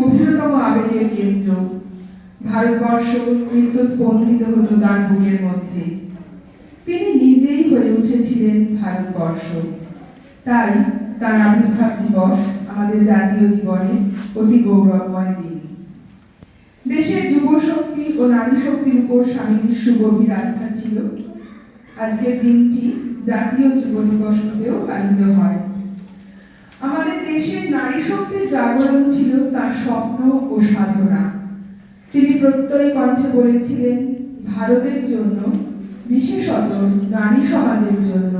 গভীরতম আবেগের কেন্দ্র। ভারতবর্ষ নৃত্য স্পন্দিত হতো তার বুকের মধ্যে। তিনি নিজেই হয়ে উঠেছিলেন ভারতবর্ষ। তাই তার আবির্ভাব দিবস আমাদের জাতীয় জীবনে অতি গৌরবময় দিন। দেশের যুব শক্তি ও নারী শক্তির উপর স্বামীজির সুগভীর আস্থা ছিল। আজকের দিনটি জাতীয় যুব দিবস রূপেও পালিত হয়। আমাদের দেশের নারী শক্তির জাগরণ ছিল তার স্বপ্ন ও সাধনা। তিনি প্রত্যয় কণ্ঠে বলেছিলেন, ভারতের জন্য, বিশেষত নারী সমাজের জন্য,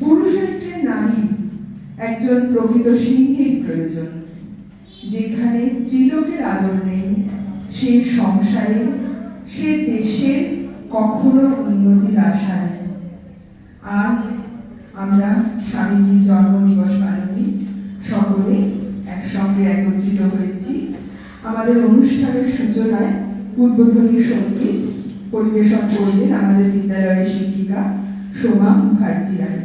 পুরুষের চেয়ে নারী একজন প্রকৃত সিংহের প্রয়োজন। যেখানে স্ত্রীলোকের আদর নেই, সে সংসারে, সে দেশের কখনো উন্নতির আশা নেই। আজ আমরা স্বামীজির জন্ম আমাদের অনুষ্ঠানের সূচনায় উদ্বোধনী সংগীত পরিবেশন করলেন আমাদের বিদ্যালয়ের শিক্ষিকা সোমা মুখার্জি রায়।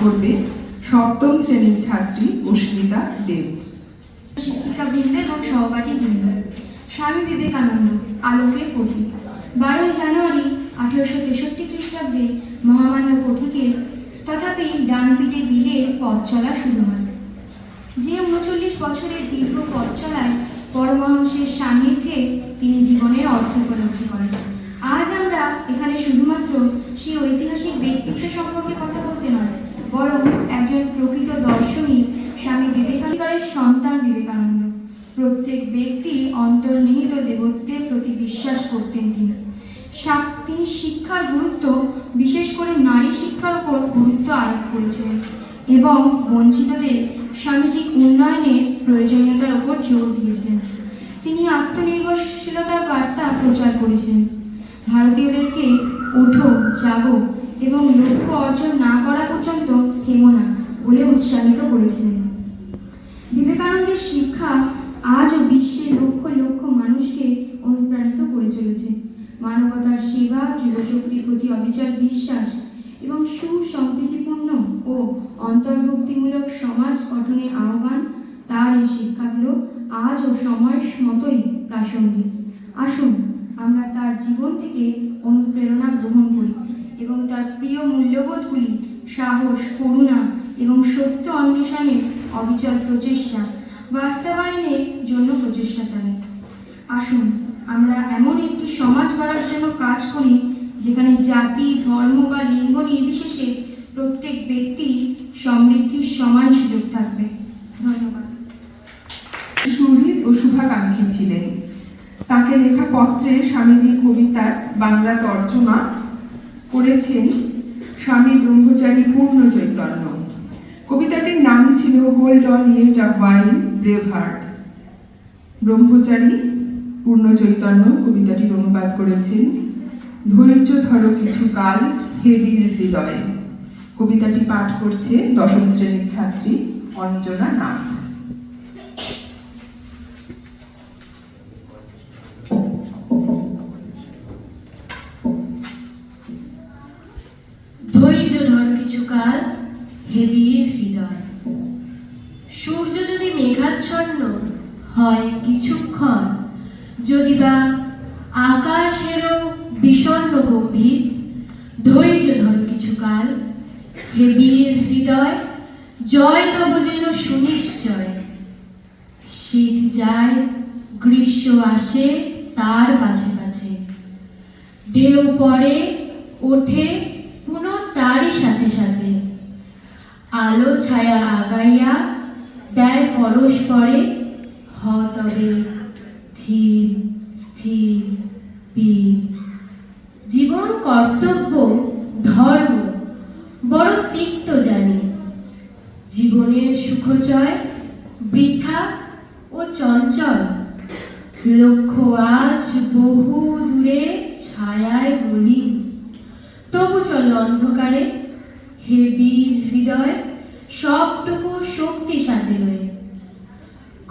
করবে সপ্তম শ্রেণির ছাত্রী অস্মিতা দেব। শিক্ষিকাবৃন্দ এবং সহপাঠী বৃন্দ, স্বামী বিবেকানন্দ আলোকের প্রতীক বারোই জানুয়ারি আঠেরোশো তেষট্টি খ্রিস্টাব্দে মহামান্য পথিকের তথাপি ডান পিঠে বিলে পথ চলা শুরু হয়। যে উনচল্লিশ বছরের দীর্ঘ পথ চলায় পরমহংসের সান্নিধ্যে তিনি জীবনের অর্থ উপলব্ধি করেন। আজ আমরা এখানে শুধুমাত্র সেই ঐতিহাসিক ব্যক্তিত্ব সম্পর্কে কথা বলতে বরং একজন প্রকৃত দর্শনী স্বামী বিবেকানন্দের সন্তান বিবেকানন্দ। প্রত্যেক ব্যক্তি অন্তর্নিহিত দেবত্বের প্রতি বিশ্বাস করতেন তিনি। তিনি শিক্ষার গুরুত্ব, বিশেষ করে নারী শিক্ষার উপর গুরুত্ব আরোপ করেছিলেন এবং বঞ্চিতদের স্বামীজি উন্নয়নের প্রয়োজনীয়তার উপর জোর দিয়েছিলেন। তিনি আত্মনির্ভরশীলতার বার্তা প্রচার করেছিলেন। ভারতীয়দেরকে ওঠো, জাগো এবং লক্ষ্য অর্জন না করা পর্যন্ত থেমো না বলে উৎসাহিত করেছিলেন। বিবেকানন্দের শিক্ষা আজও বিশ্বের লক্ষ লক্ষ মানুষকে অনুপ্রাণিত করে চলেছে। মানবতার সেবা যুবশক্তির প্রতি অবিচল বিশ্বাস এবং সুসম্প্রীতিপূর্ণ ও অন্তর্ভুক্তিমূলক সমাজ গঠনের আহ্বান, তার এই শিক্ষাগুলো আজও সময় মতোই প্রাসঙ্গিক। আসুন আমরা তার জীবন থেকে অনুপ্রেরণা গ্রহণ করি। এবং তার প্রিয় মূল্যবোধগুলি সাহস, করুণা এবং সত্য অন্বেষণের অবিচল প্রচেষ্টা বাস্তবায়নের জন্য প্রচেষ্টা চালাই আসুন, আমরা এমন একটি সমাজ গড়ার জন্য কাজ করি, যেখানে জাতি, ধর্ম বা লিঙ্গ নির্বিশেষে প্রত্যেক ব্যক্তি সমৃদ্ধির সমান সুযোগ থাকবে। ধন্যবাদ। সুহৃদ ও শুভাকাঙ্ক্ষী ছিলেন। তাকে লেখা পত্রে স্বামীজির কবিতার বাংলা তর্জমা করেছেন স্বামী ব্রহ্মচারী পূর্ণ চৈতন্য। কবিতাটির নাম ছিল hold on it a while brave heart Brahmachari Purna Chaitanya কবিতাটির অনুবাদ করেছেন, ধৈর্য ধরো কিছু কাল হেবির হৃদয়ে। কবিতাটি পাঠ করছে দশম শ্রেণির ছাত্রী অঞ্জনা নাথ ধর কিছু কাল হেবির হৃদয়। সূর্য যদি মেঘাচ্ছন্ন হয় কিছুক্ষণ, যদি বা আকাশেরও বিষণ্ণ গম্ভীর, ধৈর্য ধর কিছু কাল হেবির হৃদয়, জয় তব যেন সুনিশ্চয়। শীত যায়, গ্রীষ্ম আসে তার মাঝে মাঝে। ঢেউ পড়ে, ওঠে পুনঃ তারই সাথে সাথে আলো, ছায়া আগাইয়া দেয় পরশ পরে, হ তবে ধীর, স্থির, বীর। জীবন কর্তব্য, ধর্ম, বড় তিক্ত জানি। জীবনের সুখচয় বৃথা ও চঞ্চল। লক্ষ্য আজ বহু দূরে ছায়ায় বলি। তবু চলো অন্ধকারে, হে বীর হৃদয়, সবটুকু শক্তি সাথে রয়ে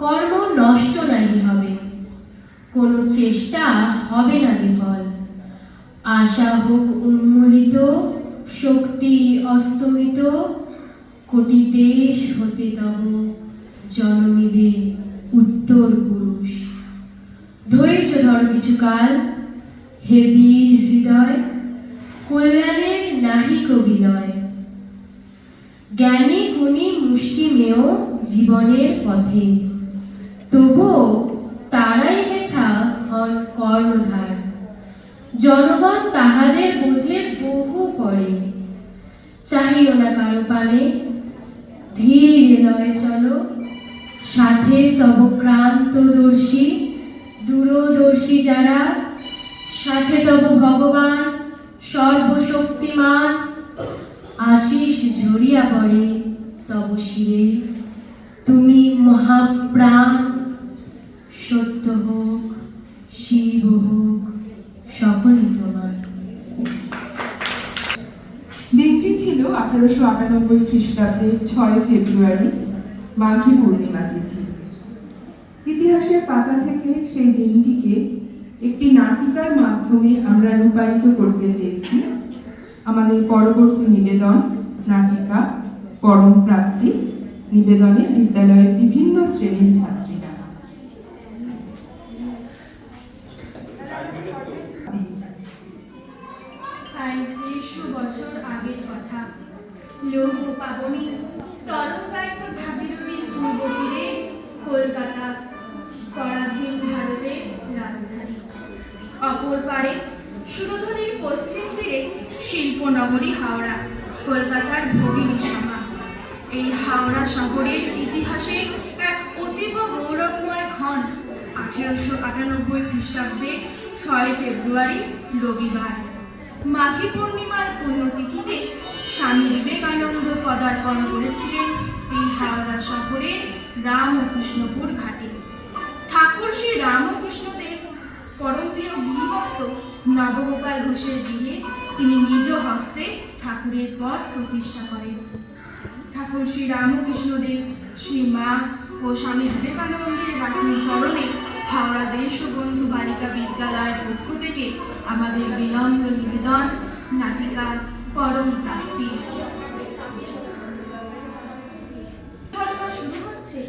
কর্ম নষ্ট নাহি হবে, কোনো চেষ্টা হবে না বিফল। আশা হোক উন্মূলিত শক্তি অস্তমিত, কোটি দেশ হতে তব জন্মিবে উত্তর পুরুষ। ধৈর্য ধর কিছু কাল হে বীর হৃদয় কল্যাণের নাহি কবিলয় জ্ঞানী গুণী মুষ্টিমেয় জীবনের পথে। তবুও তারাই হেথা হন কর্ণধার। জনগণ তাহাদের বোঝে বহু পরে। চাহিও না কারও পানে, ধীরে লয়ে চলো। সাথে তব ক্রান্তদর্শী, দূরদর্শী যারা, সাথে তব ভগবান সর্বশক্তিমান। আশিস ঝরিয়া পড়ে তব শিরে। তুমি মহাপ্রাণ, সত্য হোক, শিব হোক, সকলই তোমার। দিনটি ছিল আঠারোশো আটানব্বই খ্রিস্টাব্দের ছয় ফেব্রুয়ারি, মাঘী পূর্ণিমা তিথি। ইতিহাসের পাতা থেকে সেই দিনটিকে একটি নাটিকার মাধ্যমে আমরা রূপায়িত করতে চেয়েছি। আমাদের পরবর্তী নিবেদন, নাটিকা, পরম প্রাপ্তি, নিবেদনে বিদ্যালয়ের বিভিন্ন শ্রেণির ছাত্রীরা কলকাতার ভগিনী সভা। এই হাওড়া শহরের ইতিহাসে এক অতীব গৌরবময় ক্ষণ। আঠেরোশো আটানব্বই খ্রিস্টাব্দে ছয় ফেব্রুয়ারি রবিবার। মাঘী পূর্ণিমার পুণ্যতিথিতে স্বামী বিবেকানন্দ পদার্পণ করেছিলেন এই হাওড়া শহরের রামকৃষ্ণপুর ঘাটে। ঠাকুর শ্রী রামকৃষ্ণদেব পরমপ্রিয় গুরুভক্ত নবগোপাল ঘোষের বিয়ে তিনি নিজ হস্তে ঠাকুরের পর প্রতিষ্ঠা করেন। ঠাকুর শ্রী রামকৃষ্ণদেব, শ্রী মা ও স্বামী বিবেকানন্দের রাখিন চরণে হাওড়া দেশবন্ধু বালিকা বিদ্যালয়ের পক্ষ থেকে আমাদের বিনম্র নিবেদন, নাটিকা পরম প্রাপ্তি। শুরু হচ্ছে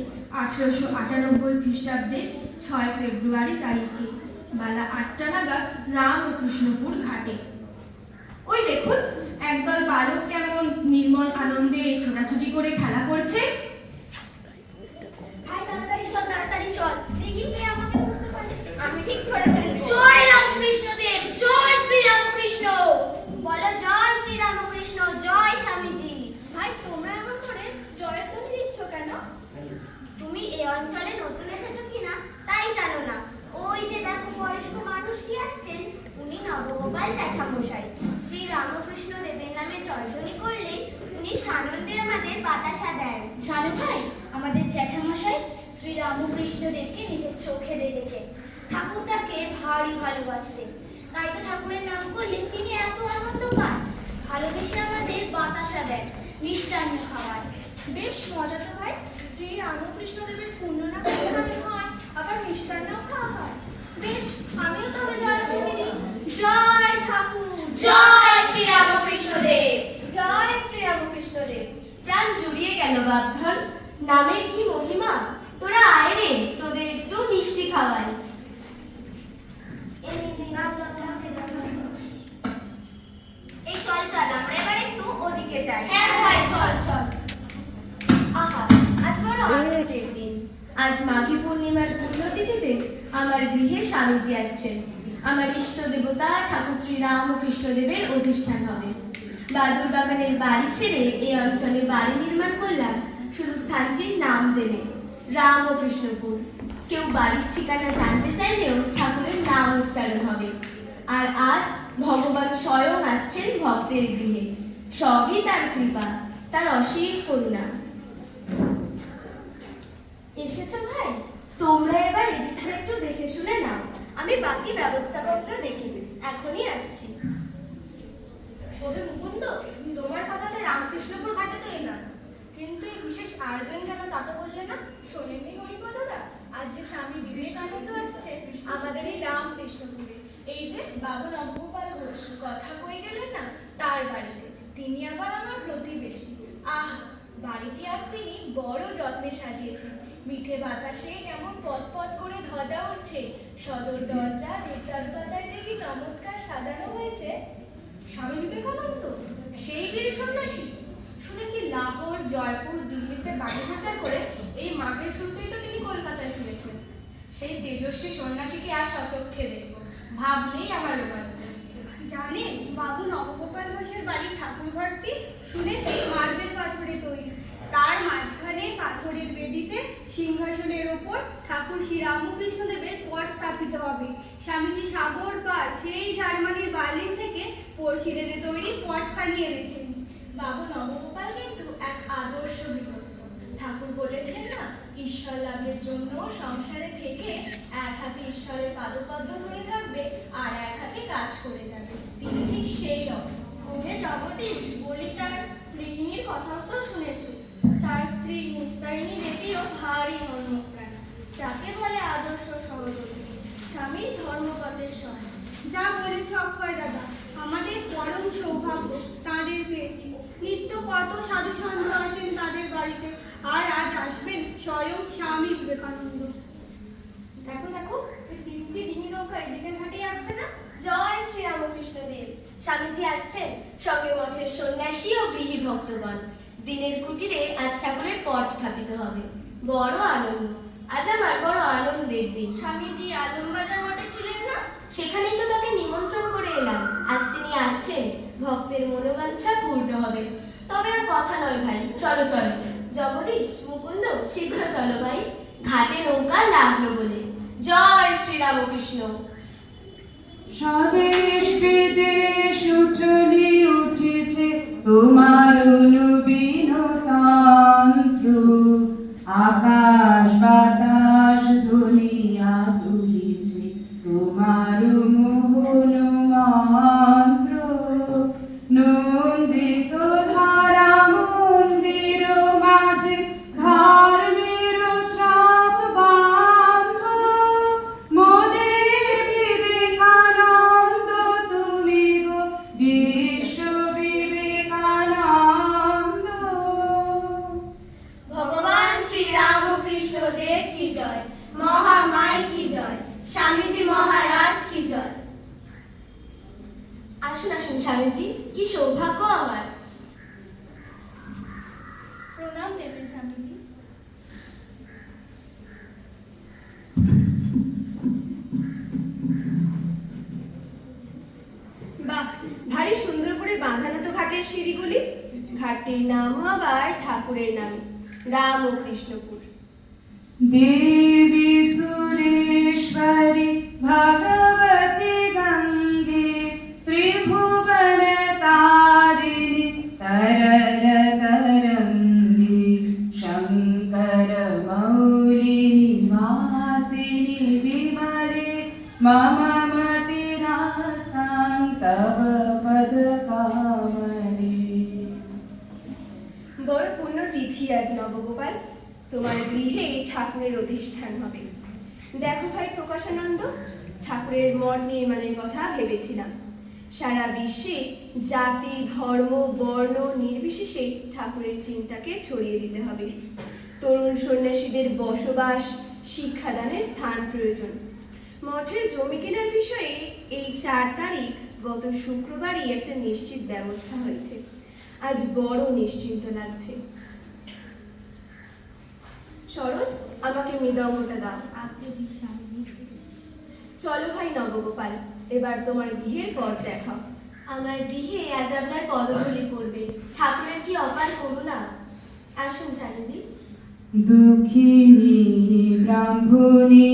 আঠারোশো আটানব্বই খ্রিস্টাব্দে ছয় ফেব্রুয়ারি তারিখে। বেলা আটটা নাগাদ রাম ও কৃষ্ণপুর ঘাটে। বালক কেমন নির্মল আনন্দে ছোটাছুটি করে খেলা করছে ভাই তাড়াতাড়ি চল তাড়াতাড়ি চল দেখি কে আমাকে ধরতে পারে আমি ঠিক ধরে ফেলব জয় রামকৃষ্ণ দেব জয় শ্রী রামকৃষ্ণ বলো জয় শ্রী রামকৃষ্ণ জয় স্বামীজি ভাই তোমরা এমন করে জয়ধ্বনি দিচ্ছ কেন তুমি এই অঞ্চলে নতুন এসেছ কিনা তাই জানো না ওই যে দেখো গোপাল জ্যাঠামশাই শ্রী রামকৃষ্ণ দেবের নামে জয়জনী করলে উনি সানন্দে আমাদের বাতাসা দেন জানো ভাই আমাদের জ্যাঠামশাই শ্রী রামকৃষ্ণ দেবকে নিজের চোখে দেখেছে। ঠাকুর তাকে ভারী ভালোবাসতেন। তাই তো ঠাকুরের নাম করলে তিনি এত আনন্দ পান ভালোবেসে আমাদের বাতাসা দেন মিষ্টান্ন খাওয়ান বেশ মজা তো ভাই শ্রী রামকৃষ্ণ দেবের পূর্ণ নাম হয় আবার মিষ্টান্ন খাওয়া হয় বেশ আমিও তবে বলে দিই জয় ঠাকুর। জয় শ্রী রামকৃষ্ণদেব জয় শ্রী রামকৃষ্ণ দেব। প্রাণ জুড়িয়ে গেল বাপধন। নামের কি মহিমা? তোরা আয় রে তোদের একটু মিষ্টি খাওয়াই। এই চল চল আমরা এবার একটু ওদিকে যাই। হ্যাঁ ভাই চল চল। আহা আজ বড় আনন্দের দিন। আজ মাঘী পূর্ণিমার পুণ্যতিথিতে আমার গৃহে স্বামীজি আসছেন। আমার ইষ্ট দেবতা ঠাকুর শ্রী রামকৃষ্ণ দেবের অধিষ্ঠান হবে। বাদুর বাগানের বাড়ি ছেড়ে এই অঞ্চলে বাড়ি নির্মাণ করলাম শুধু স্থানটির নাম জেনে। রাম ও কৃষ্ণপুর। কেউ বাড়ির ঠিকানা জানতে চাইলেও ঠাকুরের নাম উচ্চারণ হবে। আর আজ ভগবান স্বয়ং আসছেন ভক্তের গৃহে। সবই তার কৃপা, তার অসীম করুণা। এসেছ ভাই? তোমরা এবার এদিকটা একটু দেখে শুনে নাও। আমি বাকি ব্যবস্থাপত্র দেখে এখনই আসছি। ওরে মুকুন্দ তোমার কথাতে রামকৃষ্ণপুর ঘাটে তো কিন্তু এই বিশেষ আয়োজন কেন তা তো বললে না? শোনেননি হরিপদদা আজ যে স্বামী বিবেকানন্দ আসছে, আমাদের এই রামকৃষ্ণপুরে। এই যে বাবু নবগোপাল ঘোষ, কথা কয়ে গেলেন না? তার বাড়িতে। তিনি আবার আমার প্রতিবেশী। আহ বাড়িটি আজ তিনি বড় যত্নে সাজিয়েছেন। মিঠে বাতাসে কেমন পট করে ধ্বজা উঠছে। সদর দরজা দেবদার পাতায় যে কি চমৎকার সাজানো হয়েছে। স্বামী বিবেকানন্দ? সেই বীর সন্ন্যাসী? শুনেছি লাহোর, জয়পুর, দিল্লিতে বাড়ি প্রচার করে এই মাঘের শুরুতেই তো তিনি কলকাতায় ফিরেছেন। সেই তেজস্বী সন্ন্যাসীকে আর সচক্ষে দেখব। ভাবলেই আমার রোমাঞ্চ। জানেন, বাবু নবগোপাল ঘোষের বাড়ির ঠাকুর ঘরটি শুনেছি মার্বেল পাথরে তৈরি। তার মাঝখানে পাথরের বেদিতে সিংহাসনের ওপর ঠাকুর শ্রী রামকৃষ্ণ দেবের পট স্থাপিত হবে। স্বামীজি সাগর পার সেই জার্মানির বার্লিন থেকে পড়শিরেলে তৈরি পটখানি এনেছেন। বাবু, নবগোপাল কিন্তু এক আদর্শ গৃহস্থ। ঠাকুর বলেছেন না, ঈশ্বর লাভের জন্য সংসারে থেকে এক হাতে ঈশ্বরের পাদপদ্ম ধরে থাকবে আর এক হাতে কাজ করে যাবে। তিনি ঠিক সেই রকম। ওহে জগদীশ বলি তার তো শুনেছ। তার স্ত্রী নিস্তারিণী দেবীও ভারী ধর্মপ্রাণ। যাকে বলে আদর্শ সহযোগী। স্বামী ধর্মপথের সহায়। যা বলেছ অক্ষয় দাদা আমাদের পরম সৌভাগ্য তাদের পেয়েছি। নিত্য কত সাধু সন্ত আসেন তাদের বাড়িতে আর আজ আসবেন স্বয়ং স্বামী বিবেকানন্দ। দেখো দেখো তিনটি ডিঙি নৌকা এদিকে ঘাটেই আসছে না? জয় শ্রী রামকৃষ্ণ দেব। স্বামীজি আসছেন সঙ্গে মঠের সন্ন্যাসী ও গৃহী ভক্তগণ। দিনের কুটিরে আজ ঠাকুরের পট স্থাপিত হবে। বড় আনন্দ। আজ আমার বড় আনন্দের দিন। স্বামীজি আলমবাজার মঠে ছিলেন না? সেখানেই তো তাকে নিমন্ত্রণ করে এলাম। আজ তিনি আসছেন। ভক্তের মনোবাঞ্ছা পূর্ণ হবে। তবে আর কথা নয় ভাই। চলো চলো। জগদীশ মুকুন্দ শীঘ্র চলো ভাই। ঘাটে নৌকা লাগল বলে। জয় শ্রীরামকৃষ্ণ। স্বদেশ বিদেশ চলি উঠেছে। তোমার তন্ত্র আকাশ বাতাস স্বামীজি কি সৌভাগ্য আমার। প্রণাম নেবেন স্বামীজি। বাহ ভারী সুন্দর করে বাঁধানো তো ঘাটের সিঁড়িগুলি। ঘাটটির নাম আবার ঠাকুরের নামে রাম ও কৃষ্ণপুর। দেবী সুরেশ্বরী ভগবতী शङ्करकरन्नि शङ्करमौलिनि मासिनि विमले বড় পূর্ণ আজ নবগোপাল। তোমার গৃহে ঠাকুরের অধিষ্ঠান হবে। দেখো ভাই প্রকাশানন্দ, ঠাকুরের মঠ নির্মাণের কথা ভেবেছিলাম। সারা বিশ্বে জাতি ধর্ম বর্ণ নির্বিশেষে ঠাকুরের চিন্তাকে ছড়িয়ে দিতে হবে। তরুণ সন্ন্যাসীদের বসবাস শিক্ষাদানের স্থান প্রয়োজন। মঠের জমি কেনার বিষয়ে এই চার তারিখ গত শুক্রবারই একটা নিশ্চিত ব্যবস্থা হয়েছে। আজ বড় নিশ্চিন্ত লাগছে। শরৎ আমাকে মৃদঙ্গটা দাও। চলো ভাই নবগোপাল এবার তোমার গৃহের পথ দেখাও। আমার গৃহে আজ আপনার পদধূলি পড়বে। ঠাকুরের কি অপার করুণা? আসুন স্বামীজি। দুঃখিনী ব্রাহ্মণী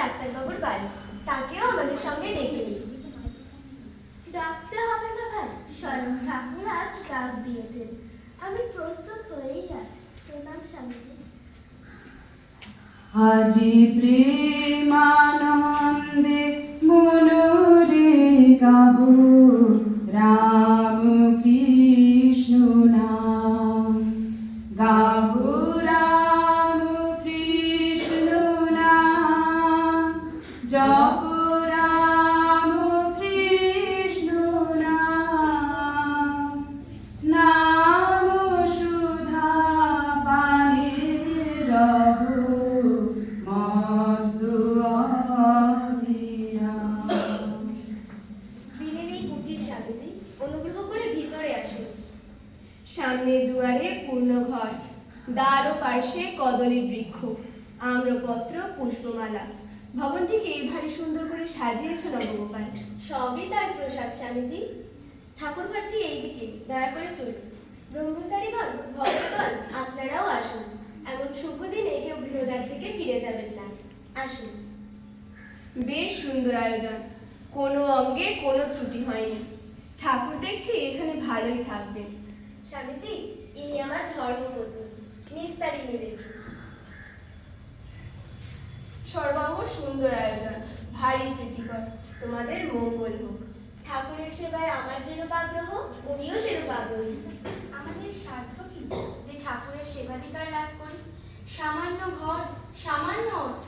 ডাক্তারবাবুর বাড়ি। তাকেও আমাদের সঙ্গে ডেকে নিই ডাকতে হবে না ভাই, স্বয়ং ঠাকুর আজ ডাক দিয়েছেন। আমি প্রস্তুত হয়েই আছি। প্রণাম স্বামীজি। আজি প্রেমানন্দে মনোরে গাবো। সামনের দুয়ারে পূর্ণ ঘর দ্বার ও পার্শ্বে কদলী বৃক্ষ আম্রপত্র পুষ্পমালা। ভবনটিকে ভারী সুন্দর করে সাজিয়েছ নবগোপাল। সবই তার প্রসাদ স্বামীজি। ঠাকুর ঘরটি এইদিকে দয়া করে চলুন। ব্রহ্মচারীগণ ভক্তগণ আপনারাও আসুন। এমন শুভ দিনে কেউ গৃহদ্বার থেকে ফিরে যাবেন না। আসুন। বেশ সুন্দর আয়োজন। কোনো অঙ্গে কোনো ত্রুটি হয়নি। ঠাকুর দেখছি এখানে ভালোই থাকবেন। স্বামীজি ইনি আমার ধর্মপত্নী নিস্তারিণী দেবী সর্বাঙ্গ সুন্দর আয়োজন। ভারী প্রীতিকর। তোমাদের মঙ্গল হোক। ঠাকুরের সেবায় আমার যেরূপ আগ্রহ উনিও সেরূপ আগ্রহী। আমাদের স্বার্থ কি? যে ঠাকুরের সেবাধিকার লাভ করি। সামান্য ঘর সামান্য অর্থ।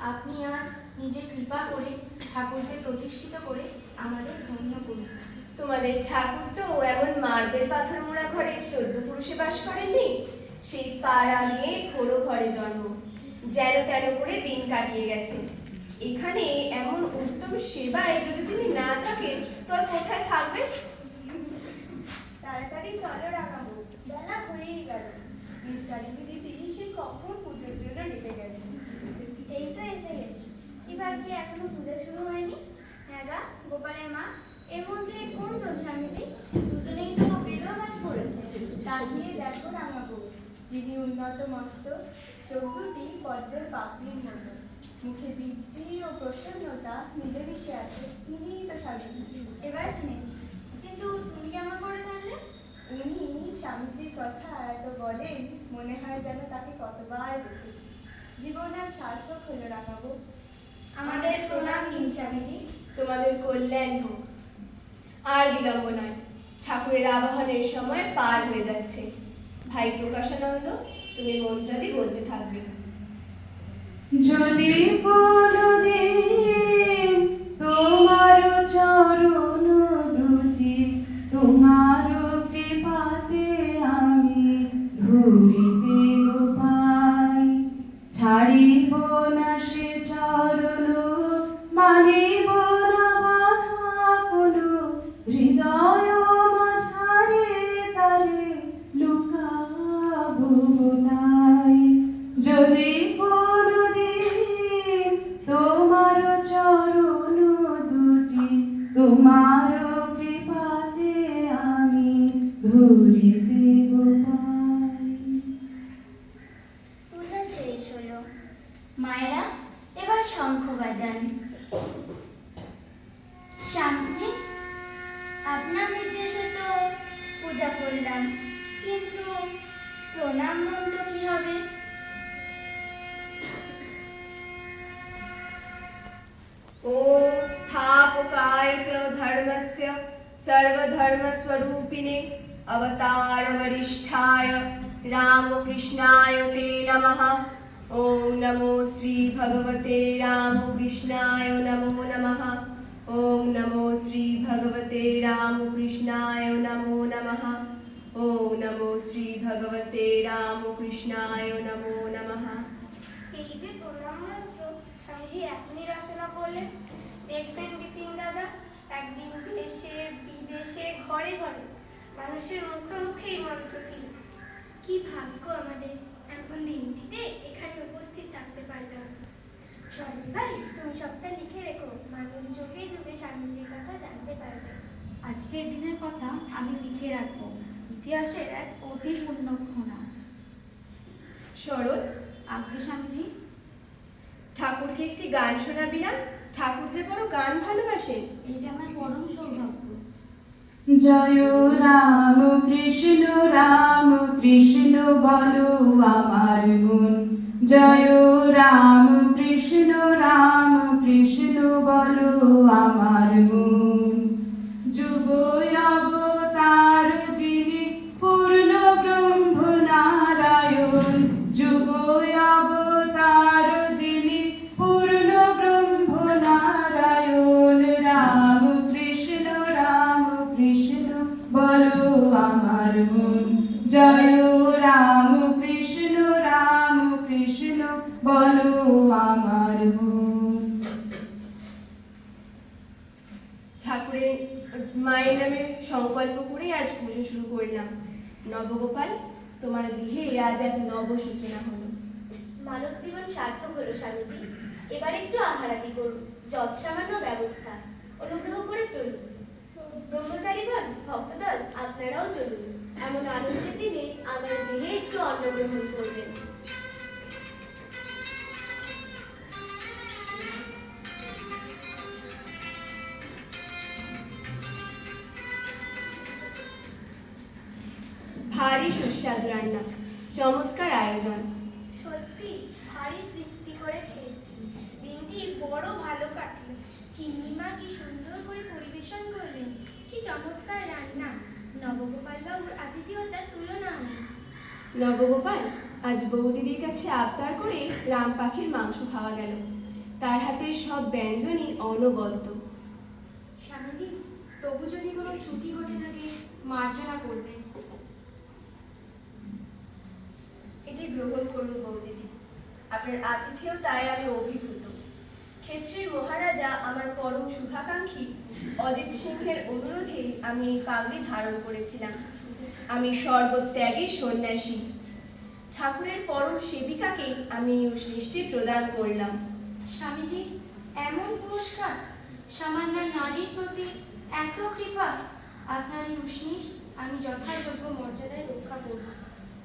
আপনি আজ নিজে কৃপা করে ঠাকুরকে প্রতিষ্ঠিত করে আমাদের ধন্য করুন। তোমাদের ঠাকুর তো এমন মার্বেল পাথর মোড়া ঘরে চোদ্দ পুরুষে বাস করেননি? সেই পাড়া নিয়ে খোড়ো ঘরে জন্ম। যেন তেন করে দিন কাটিয়ে গেছে। এখানে এমন উত্তম সেবায় যদি তিনি না থাকেন তোর কোথায় থাকবে? তাড়াতাড়ি চলো রাখাবো বেলা হয়েই গেল। নিস্তারিণী দিদি সে কখন পুজোর জন্য ডেকে গেছে? এই তো এসে গেছে। এবার কি এখনও পুজো শুরু হয়নি? হ্যাঁ গা গোপালের মা। এর মধ্যে কোন স্বামীজি দুজনেই তো বেদবাস করেছে। তাকিয়ে রাঙাবো যিনি উন্নত, মস্ত চোখ পদ্মের পাপড়ির মতো মুখে বৃদ্ধি ও প্রসন্নতা মিলে আছে, তিনিই তো স্বামী। এবার চিনেছি কিন্তু তুমি কেমন করে জানলে? উনি স্বামীজির কথা এত বলেন, মনে হয় যেন তাকে কতবার দেখেছি। জীবন আর সার্থক হলো রাখাবো আমাদের প্রণাম নিন স্বামীজি। তোমাদের কল্যাণ হোক। আর বিলম্ব নয়। ঠাকুরের আবাহনের সময় পার হয়ে যাচ্ছে। ভাই প্রকাশানন্দ, তুমি মন্ত্রাদি বলতে থাকবে। যদি কোনদিন তোমার চরণ स्थापकाय च धर्मस्य सर्वधर्मस्वरूपिणे अवतारवरिष्ठाय रामकृष्णाय ते नमः ॐ नमो श्रीभगवते रामकृष्णाय नमो नमः ॐ नमो श्रीभगवते रामकृष्णाय नमो नमः ॐ नमो श्रीभगवते रामकृष्णाय नमो नमः এই যে প্রণাম মন্ত্র স্বামীজি এখনই রচনা করলেন দেখবেন ঘরে ঘরে। মানুষের মুখে মুখে এই মন্ত্রটি কি ভাগ্য আমাদের। এমন দিনটিতে এখানে উপস্থিত থাকতে পারলাম। সরল ভাই, তুমি সবটা লিখে রেখো। মানুষ যুগে যুগে স্বামীজির কথা জানতে পারবে। আজকের দিনের কথা আমি লিখে রাখব। ইতিহাসের এক অতি পুণ্যক্ষণ আজ। শরৎ আজকে স্বামীজি। ঠাকুরকে একটি গান শোনাবি না? ঠাকুর যে বড় গান ভালোবাসে, এই যে আমার পরম সৌভাগ্য। জয় রাম কৃষ্ণ রাম কৃষ্ণ, বলো আমার মন। জয় রাম কৃষ্ণ রাম কৃষ্ণ, বলো আমার মন। সংকল্প করে আজ পুজো শুরু করলাম। নবগোপাল, তোমার গৃহে আজ এক নব সূচনা হলো। মানব জীবন সার্থক হলো, স্বামীজি। এবার একটু আহারাদি করুন যৎ সামান্য ব্যবস্থা। অনুগ্রহ করে চলুন। ব্রহ্মচারীগণ, ভক্তদল, আপনারাও চলুন। এমন আনন্দের দিনে আমার গৃহে একটু অন্ন গ্রহণ করবেন। ভারী সুস্বাদু রান্না। চমৎকার আয়োজন। সত্যি ভারী তৃপ্তি করে খেয়েছি। দিনটি বড় ভালো কাটলো। কিন্নিমা কি সুন্দর করে পরিবেশন করলেন? কি চমৎকার রান্না। নবগোপাল বাবুর আতিথেয়তার তুলনা নেই নবগোপাল আজ বৌদিদির কাছে আবদার করে রাম পাখির মাংস খাওয়া গেল। তার হাতের সব ব্যঞ্জনই অনবদ্য। স্বামীজি তবু যদি কোনো ত্রুটি ঘটে থাকে মার্জনা করবেন। এটি গ্রহণ করুন বৌদিদি আপনার আতিথেয়তায় আমি অভিভূত। ক্ষেত্রের মহারাজা আমার পরম শুভাকাঙ্ক্ষী অজিত সিংহের অনুরোধে আমি এই পাগড়ি ধারণ করেছিলাম। আমি সর্বত্যাগী সন্ন্যাসী। ঠাকুরের পরম সেবিকাকে আমি মিষ্টি প্রদান করলাম। স্বামীজি, এমন পুরস্কার সামান্য নারীর প্রতি এত কৃপা। আপনার এই উষ্ণিস আমি যথাযোগ্য মর্যাদায় রক্ষা করব।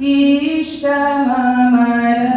İşte mamara